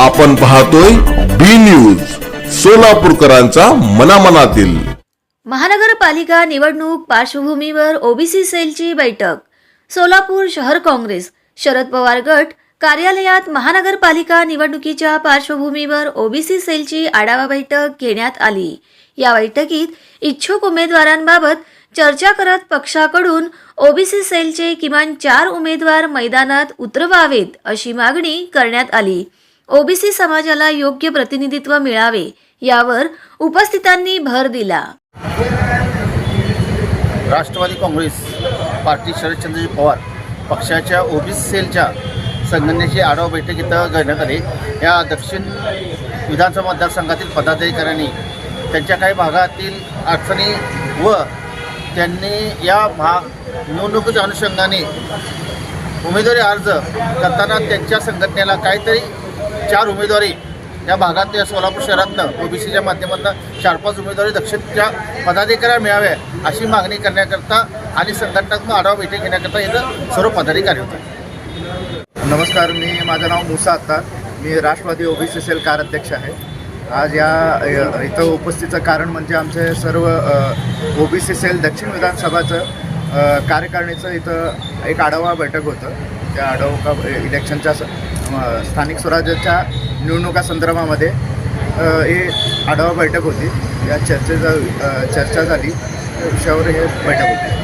आपण पाहतोय बी न्यूज सोलापूरकरांचा मनामनातील. महानगरपालिका निवडणूक पार्श्वभूमीवर ओबीसी सेलची बैठक. सोलापूर शहर काँग्रेस शरद पवार गट कार्यालयात महानगरपालिका निवडणुकीच्या पार्श्वभूमीवर ओबीसी सेलची आढावा बैठक घेण्यात आली. या बैठकीत इच्छुक उमेदवारांबाबत चर्चा करत पक्षाकडून ओबीसी सेलचे किमान चार उमेदवार मैदानात उतरवावेत अशी मागणी करण्यात आली. ओबीसी समाजाला योग्य प्रतिनिधित्व मिळावे यावर उपस्थितांनी भर दिला. राष्ट्रवादी काँग्रेस पार्टी शरदचंद्रजी पवार पक्षाच्या ओबीसी सेलच्या संघटनेची आढावा बैठक इथं घेण्यात आली. या दक्षिण विधानसभा मतदारसंघातील पदाधिकाऱ्यांनी त्यांच्या काही भागातील अडचणी व त्यांनी या भाग निवडणुकीच्या अनुषंगाने उमेदवारी अर्ज करताना त्यांच्या संघटनेला काहीतरी चार उमेदवारी या भागात या सोलापूर शहरातनं ओबीसीच्या माध्यमातून चार पाच उमेदवारी दक्षिणच्या पदाधिकाऱ्या मिळाव्या अशी मागणी करण्याकरता आणि संघटनात्मक आढावा बैठक घेण्याकरता इथं सर्व पदाधिकारी होते. नमस्कार मी माझं नाव मुसा आत्ता मी राष्ट्रवादी ओबीसी सेल कार्याध्यक्ष आहे. आज या इथं उपस्थितीचं कारण म्हणजे आमचे सर्व ओबीसी सेल दक्षिण विधानसभाचं कार्यकारिणीचं इथं एक आढावा बैठक होतं. त्या आढावा इलेक्शनच्या स्थानिक स्वराज्याच्या निवडणुका संदर्भामध्ये हे आढावा बैठक होती. या चर्चेचा चर्चा झाली. विषयावर हे बैठक होती.